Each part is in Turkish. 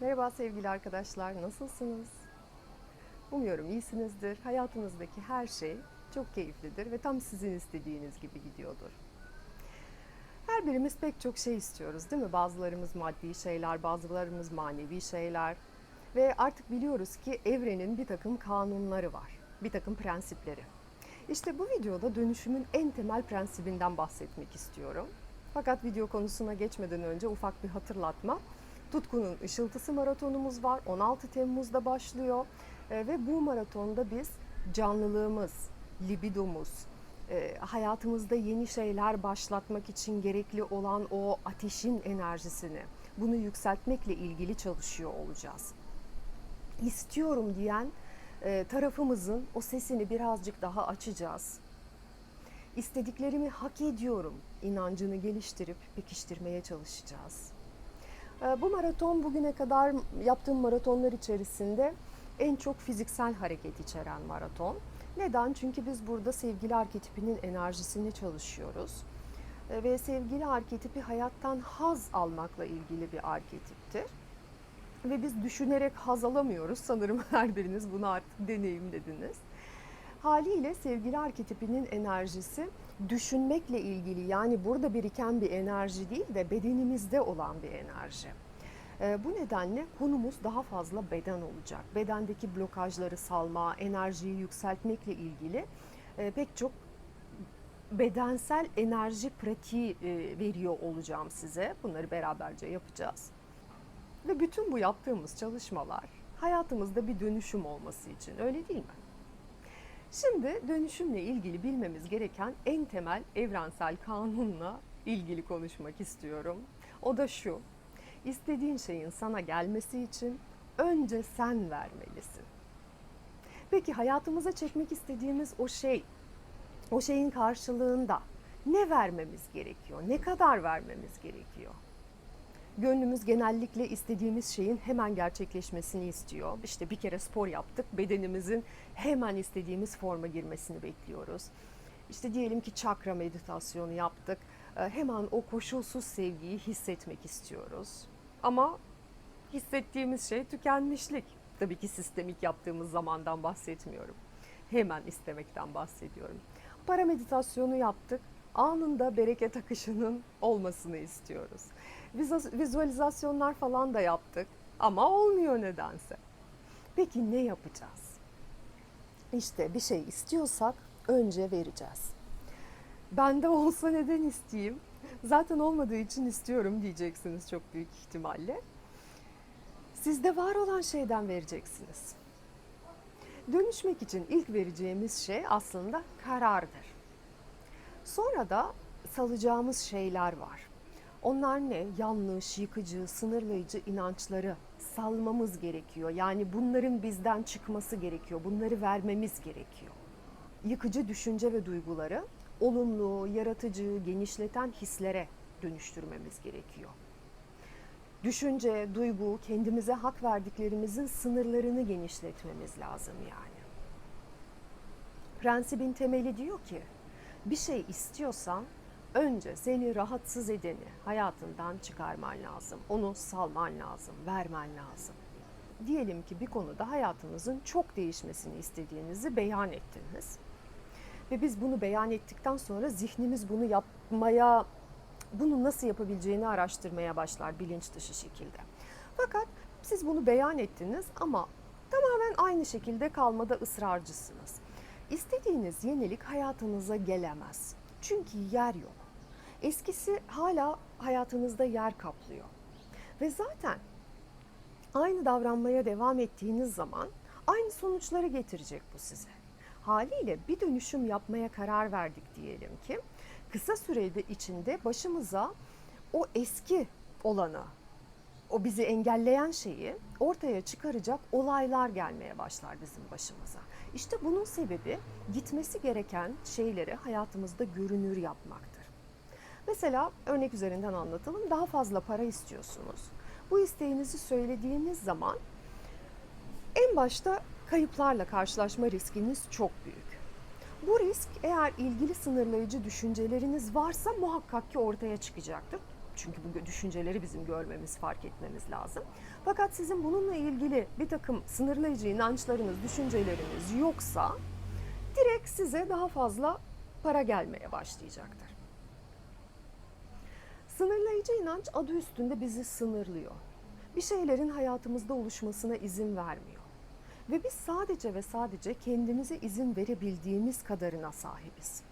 Merhaba sevgili arkadaşlar, nasılsınız? Umuyorum iyisinizdir. Hayatınızdaki her şey çok keyiflidir ve tam sizin istediğiniz gibi gidiyordur. Her birimiz pek çok şey istiyoruz değil mi? Bazılarımız maddi şeyler, bazılarımız manevi şeyler. Ve artık biliyoruz ki evrenin bir takım kanunları var, bir takım prensipleri. İşte bu videoda dönüşümün en temel prensibinden bahsetmek istiyorum. Fakat video konusuna geçmeden önce ufak bir hatırlatma. Tutku'nun Işıltısı maratonumuz var. 16 Temmuz'da başlıyor. E, ve bu maratonda biz canlılığımız, libidomuz, e, hayatımızda yeni şeyler başlatmak için gerekli olan o ateşin enerjisini, bunu yükseltmekle ilgili çalışıyor olacağız. İstiyorum diyen e, tarafımızın o sesini birazcık daha açacağız. İstediklerimi hak ediyorum inancını geliştirip pekiştirmeye çalışacağız. E, Bu maraton bugüne kadar yaptığım maratonlar içerisinde en çok fiziksel hareket içeren maraton. Neden? Çünkü biz burada sevgili arketipinin enerjisini çalışıyoruz. E, Ve sevgili arketipi hayattan haz almakla ilgili bir arketiptir. Ve biz düşünerek haz alamıyoruz. Sanırım her biriniz bunu artık deneyimlediniz. Haliyle sevgili arketipinin enerjisi düşünmekle ilgili yani burada biriken bir enerji değil de bedenimizde olan bir enerji. Ee, bu nedenle konumuz daha fazla beden olacak. Bedendeki blokajları salma, enerjiyi yükseltmekle ilgili e, pek çok bedensel enerji pratiği e, veriyor olacağım size. Bunları beraberce yapacağız. Ve bütün bu yaptığımız çalışmalar hayatımızda bir dönüşüm olması için öyle değil mi? Şimdi dönüşümle ilgili bilmemiz gereken en temel evrensel kanunla ilgili konuşmak istiyorum. O da şu. İstediğin şeyin sana gelmesi için önce sen vermelisin. Peki hayatımıza çekmek istediğimiz o şey, o şeyin karşılığında ne vermemiz gerekiyor? Ne kadar vermemiz gerekiyor? Gönlümüz genellikle istediğimiz şeyin hemen gerçekleşmesini istiyor. İşte bir kere spor yaptık, bedenimizin hemen istediğimiz forma girmesini bekliyoruz. İşte diyelim ki çakra meditasyonu yaptık, e, hemen o koşulsuz sevgiyi hissetmek istiyoruz. Ama hissettiğimiz şey tükenmişlik. Tabii ki sistemik yaptığımız zamandan bahsetmiyorum. Hemen istemekten bahsediyorum. Para meditasyonu yaptık. Anında bereket akışının olmasını istiyoruz. Viza- Vizualizasyonlar falan da yaptık ama olmuyor nedense. Peki ne yapacağız? İşte bir şey istiyorsak önce vereceğiz. Bende olsa neden isteyeyim? Zaten olmadığı için istiyorum diyeceksiniz çok büyük ihtimalle. Sizde var olan şeyden vereceksiniz. Dönüşmek için ilk vereceğimiz şey aslında karardır. Sonra da salacağımız şeyler var. Onlar ne? Yanlış, yıkıcı, sınırlayıcı inançları salmamız gerekiyor. Yani bunların bizden çıkması gerekiyor. Bunları vermemiz gerekiyor. Yıkıcı düşünce ve duyguları olumlu, yaratıcı, genişleten hislere dönüştürmemiz gerekiyor. Düşünce, duygu, kendimize hak verdiklerimizin sınırlarını genişletmemiz lazım yani. Prensibin temeli diyor ki, bir şey istiyorsan önce seni rahatsız edeni hayatından çıkarman lazım. Onu salman lazım, vermen lazım. Diyelim ki bir konuda hayatınızın çok değişmesini istediğinizi beyan ettiniz. Ve biz bunu beyan ettikten sonra zihnimiz bunu yapmaya, bunu nasıl yapabileceğini araştırmaya başlar bilinç dışı şekilde. Fakat siz bunu beyan ettiniz ama tamamen aynı şekilde kalmada ısrarcısınız. İstediğiniz yenilik hayatınıza gelemez. Çünkü yer yok. Eskisi hala hayatınızda yer kaplıyor. Ve zaten aynı davranmaya devam ettiğiniz zaman aynı sonuçları getirecek bu size. Haliyle bir dönüşüm yapmaya karar verdik diyelim ki kısa sürede içinde başımıza o eski olanı, o bizi engelleyen şeyi ortaya çıkaracak olaylar gelmeye başlar bizim başımıza. İşte bunun sebebi gitmesi gereken şeyleri hayatımızda görünür yapmaktır. Mesela örnek üzerinden anlatalım. Daha fazla para istiyorsunuz. Bu isteğinizi söylediğiniz zaman en başta kayıplarla karşılaşma riskiniz çok büyük. Bu risk eğer ilgili sınırlayıcı düşünceleriniz varsa muhakkak ki ortaya çıkacaktır. Çünkü bu düşünceleri bizim görmemiz, fark etmemiz lazım. Fakat sizin bununla ilgili bir takım sınırlayıcı inançlarınız, düşünceleriniz yoksa direkt size daha fazla para gelmeye başlayacaktır. Sınırlayıcı inanç adı üstünde bizi sınırlıyor. Bir şeylerin hayatımızda oluşmasına izin vermiyor. Ve biz sadece ve sadece kendimize izin verebildiğimiz kadarına sahibiz.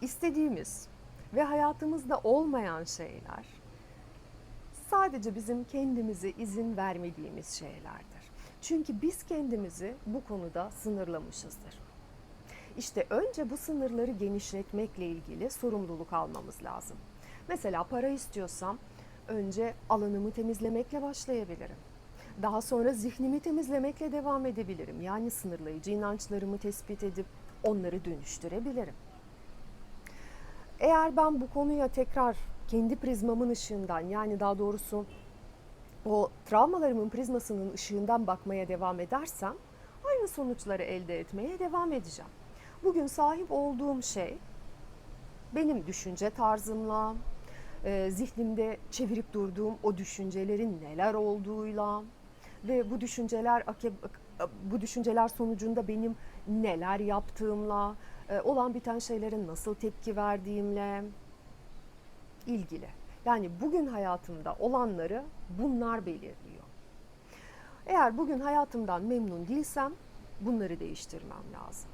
İstediğimiz ve hayatımızda olmayan şeyler sadece bizim kendimize izin vermediğimiz şeylerdir. Çünkü biz kendimizi bu konuda sınırlamışızdır. İşte önce bu sınırları genişletmekle ilgili sorumluluk almamız lazım. Mesela para istiyorsam önce alanımı temizlemekle başlayabilirim. Daha sonra zihnimi temizlemekle devam edebilirim. Yani sınırlayıcı inançlarımı tespit edip onları dönüştürebilirim. Eğer ben bu konuya tekrar kendi prizmamın ışığından yani daha doğrusu o travmalarımın prizmasının ışığından bakmaya devam edersem aynı sonuçları elde etmeye devam edeceğim. Bugün sahip olduğum şey benim düşünce tarzımla, e, zihnimde çevirip durduğum o düşüncelerin neler olduğuyla ve bu düşünceler bu düşünceler sonucunda benim neler yaptığımla, olan biten şeylerin nasıl tepki verdiğimle ilgili. Yani bugün hayatımda olanları bunlar belirliyor. Eğer bugün hayatımdan memnun değilsem bunları değiştirmem lazım.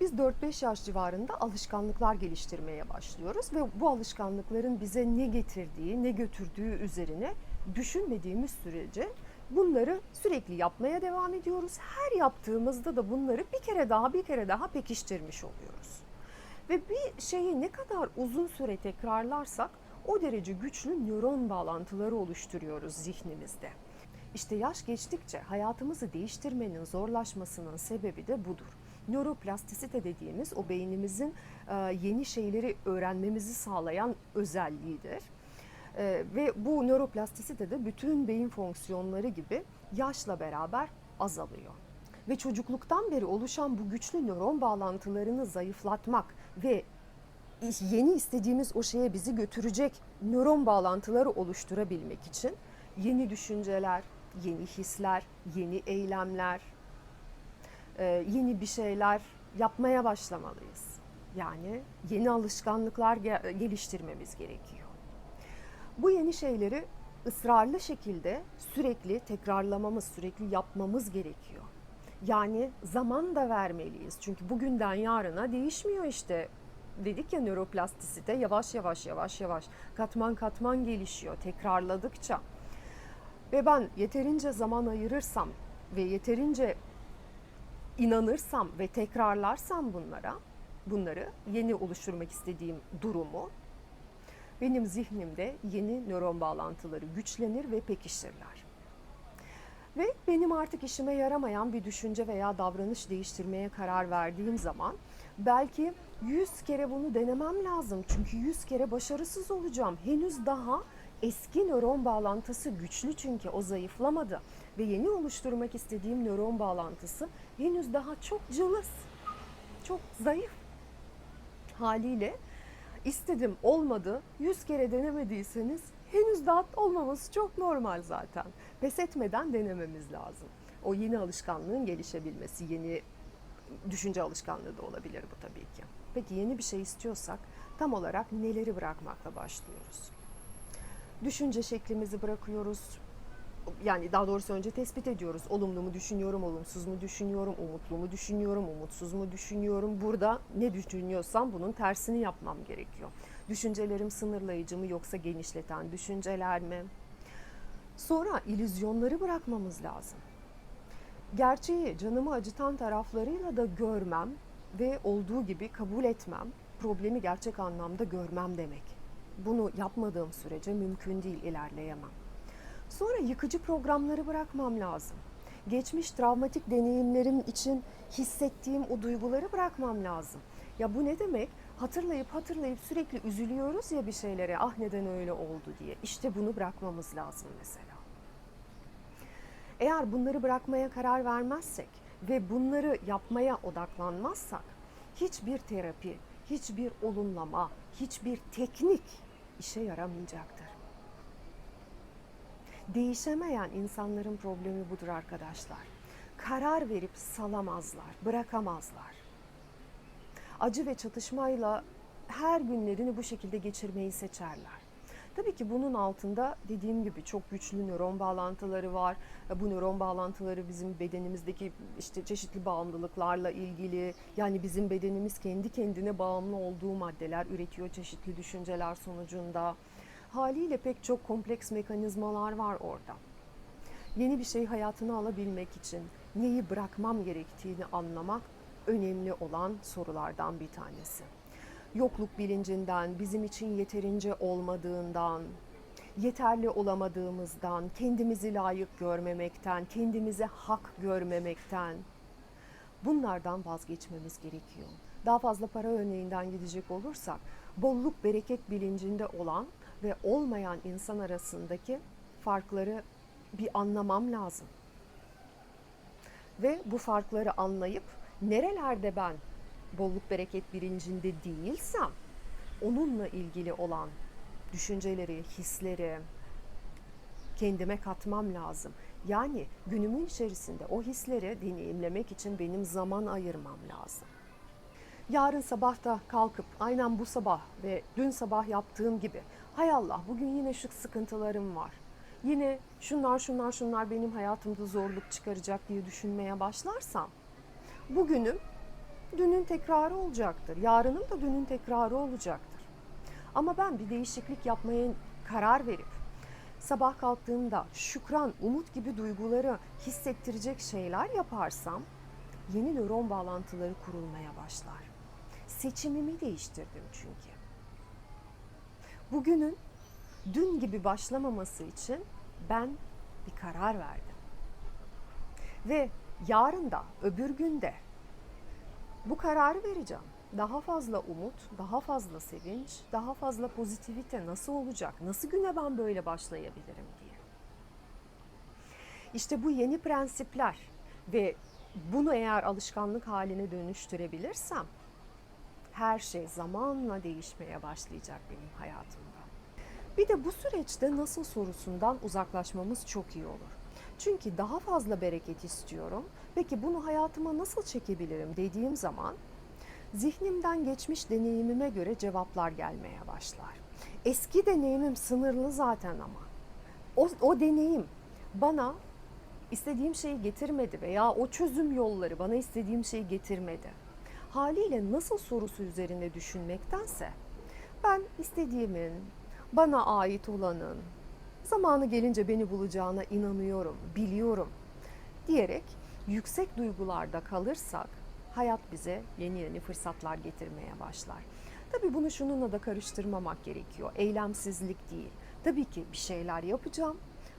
Biz 4-5 yaş civarında alışkanlıklar geliştirmeye başlıyoruz ve bu alışkanlıkların bize ne getirdiği, ne götürdüğü üzerine düşünmediğimiz sürece bunları sürekli yapmaya devam ediyoruz. Her yaptığımızda da bunları bir kere daha bir kere daha pekiştirmiş oluyoruz. Ve bir şeyi ne kadar uzun süre tekrarlarsak o derece güçlü nöron bağlantıları oluşturuyoruz zihnimizde. İşte yaş geçtikçe hayatımızı değiştirmenin zorlaşmasının sebebi de budur. Nöroplastisite dediğimiz o beynimizin yeni şeyleri öğrenmemizi sağlayan özelliğidir. E, ve bu nöroplastisite de bütün beyin fonksiyonları gibi yaşla beraber azalıyor. Ve çocukluktan beri oluşan bu güçlü nöron bağlantılarını zayıflatmak ve yeni istediğimiz o şeye bizi götürecek nöron bağlantıları oluşturabilmek için yeni düşünceler, yeni hisler, yeni eylemler, e, yeni bir şeyler yapmaya başlamalıyız. Yani yeni alışkanlıklar geliştirmemiz gerekiyor. Bu yeni şeyleri ısrarlı şekilde sürekli tekrarlamamız, sürekli yapmamız gerekiyor. Yani zaman da vermeliyiz. Çünkü bugünden yarına değişmiyor işte. Dedik ya nöroplastisite yavaş yavaş yavaş yavaş katman katman gelişiyor tekrarladıkça. Ve ben yeterince zaman ayırırsam ve yeterince inanırsam ve tekrarlarsam bunlara, bunları yeni oluşturmak istediğim durumu benim zihnimde yeni nöron bağlantıları güçlenir ve pekişirler. Ve benim artık işime yaramayan bir düşünce veya davranış değiştirmeye karar verdiğim zaman belki 100 kere bunu denemem lazım. Çünkü 100 kere başarısız olacağım. Henüz daha eski nöron bağlantısı güçlü çünkü o zayıflamadı ve yeni oluşturmak istediğim nöron bağlantısı henüz daha çok cılız, çok zayıf haliyle istedim olmadı. Yüz kere denemediyseniz henüz daha olmaması çok normal zaten. Pes etmeden denememiz lazım. O yeni alışkanlığın gelişebilmesi, yeni düşünce alışkanlığı da olabilir bu tabii ki. Peki yeni bir şey istiyorsak tam olarak neleri bırakmakla başlıyoruz? Düşünce şeklimizi bırakıyoruz, yani daha doğrusu önce tespit ediyoruz. Olumlu mu düşünüyorum, olumsuz mu düşünüyorum, umutlu mu düşünüyorum, umutsuz mu düşünüyorum. Burada ne düşünüyorsam bunun tersini yapmam gerekiyor. Düşüncelerim sınırlayıcı mı yoksa genişleten düşünceler mi? Sonra ilüzyonları bırakmamız lazım. Gerçeği canımı acıtan taraflarıyla da görmem ve olduğu gibi kabul etmem, problemi gerçek anlamda görmem demek. Bunu yapmadığım sürece mümkün değil ilerleyemem. Sonra yıkıcı programları bırakmam lazım. Geçmiş travmatik deneyimlerim için hissettiğim o duyguları bırakmam lazım. Ya bu ne demek? Hatırlayıp hatırlayıp sürekli üzülüyoruz ya bir şeylere. Ah neden öyle oldu diye. İşte bunu bırakmamız lazım mesela. Eğer bunları bırakmaya karar vermezsek ve bunları yapmaya odaklanmazsak hiçbir terapi, hiçbir olumlama, hiçbir teknik işe yaramayacaktır. Değişemeyen insanların problemi budur arkadaşlar. Karar verip salamazlar, bırakamazlar. Acı ve çatışmayla her günlerini bu şekilde geçirmeyi seçerler. Tabii ki bunun altında dediğim gibi çok güçlü nöron bağlantıları var. Bu nöron bağlantıları bizim bedenimizdeki işte çeşitli bağımlılıklarla ilgili. Yani bizim bedenimiz kendi kendine bağımlı olduğu maddeler üretiyor çeşitli düşünceler sonucunda. Haliyle pek çok kompleks mekanizmalar var orada. Yeni bir şey hayatına alabilmek için neyi bırakmam gerektiğini anlamak önemli olan sorulardan bir tanesi yokluk bilincinden, bizim için yeterince olmadığından, yeterli olamadığımızdan, kendimizi layık görmemekten, kendimize hak görmemekten bunlardan vazgeçmemiz gerekiyor. Daha fazla para örneğinden gidecek olursak, bolluk bereket bilincinde olan ve olmayan insan arasındaki farkları bir anlamam lazım. Ve bu farkları anlayıp nerelerde ben bolluk bereket bilincinde değilsem onunla ilgili olan düşünceleri, hisleri kendime katmam lazım. Yani günümün içerisinde o hisleri deneyimlemek için benim zaman ayırmam lazım. Yarın sabah da kalkıp aynen bu sabah ve dün sabah yaptığım gibi hay Allah bugün yine şu sıkıntılarım var. Yine şunlar şunlar şunlar benim hayatımda zorluk çıkaracak diye düşünmeye başlarsam bugünüm dünün tekrarı olacaktır. Yarının da dünün tekrarı olacaktır. Ama ben bir değişiklik yapmaya karar verip sabah kalktığımda şükran, umut gibi duyguları hissettirecek şeyler yaparsam yeni nöron bağlantıları kurulmaya başlar. Seçimimi değiştirdim çünkü. Bugünün dün gibi başlamaması için ben bir karar verdim. Ve yarın da öbür günde bu kararı vereceğim. Daha fazla umut, daha fazla sevinç, daha fazla pozitivite nasıl olacak? Nasıl güne ben böyle başlayabilirim diye. İşte bu yeni prensipler ve bunu eğer alışkanlık haline dönüştürebilirsem her şey zamanla değişmeye başlayacak benim hayatımda. Bir de bu süreçte nasıl sorusundan uzaklaşmamız çok iyi olur. Çünkü daha fazla bereket istiyorum. Peki bunu hayatıma nasıl çekebilirim dediğim zaman zihnimden geçmiş deneyimime göre cevaplar gelmeye başlar. Eski deneyimim sınırlı zaten ama. O, o deneyim bana istediğim şeyi getirmedi veya o çözüm yolları bana istediğim şeyi getirmedi. Haliyle nasıl sorusu üzerinde düşünmektense ben istediğimin, bana ait olanın, zamanı gelince beni bulacağına inanıyorum, biliyorum diyerek yüksek duygularda kalırsak hayat bize yeni yeni fırsatlar getirmeye başlar. Tabii bunu şununla da karıştırmamak gerekiyor. Eylemsizlik değil. Tabii ki bir şeyler yapacağım.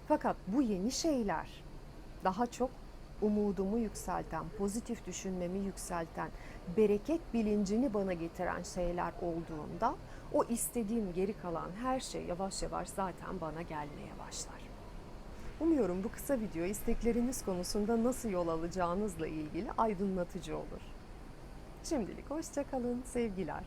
Fakat bu yeni şeyler daha çok umudumu yükselten, pozitif düşünmemi yükselten, bereket bilincini bana getiren şeyler olduğunda o istediğim geri kalan her şey yavaş yavaş zaten bana gelmeye başlar. Umuyorum bu kısa video istekleriniz konusunda nasıl yol alacağınızla ilgili aydınlatıcı olur. Şimdilik hoşçakalın, sevgiler.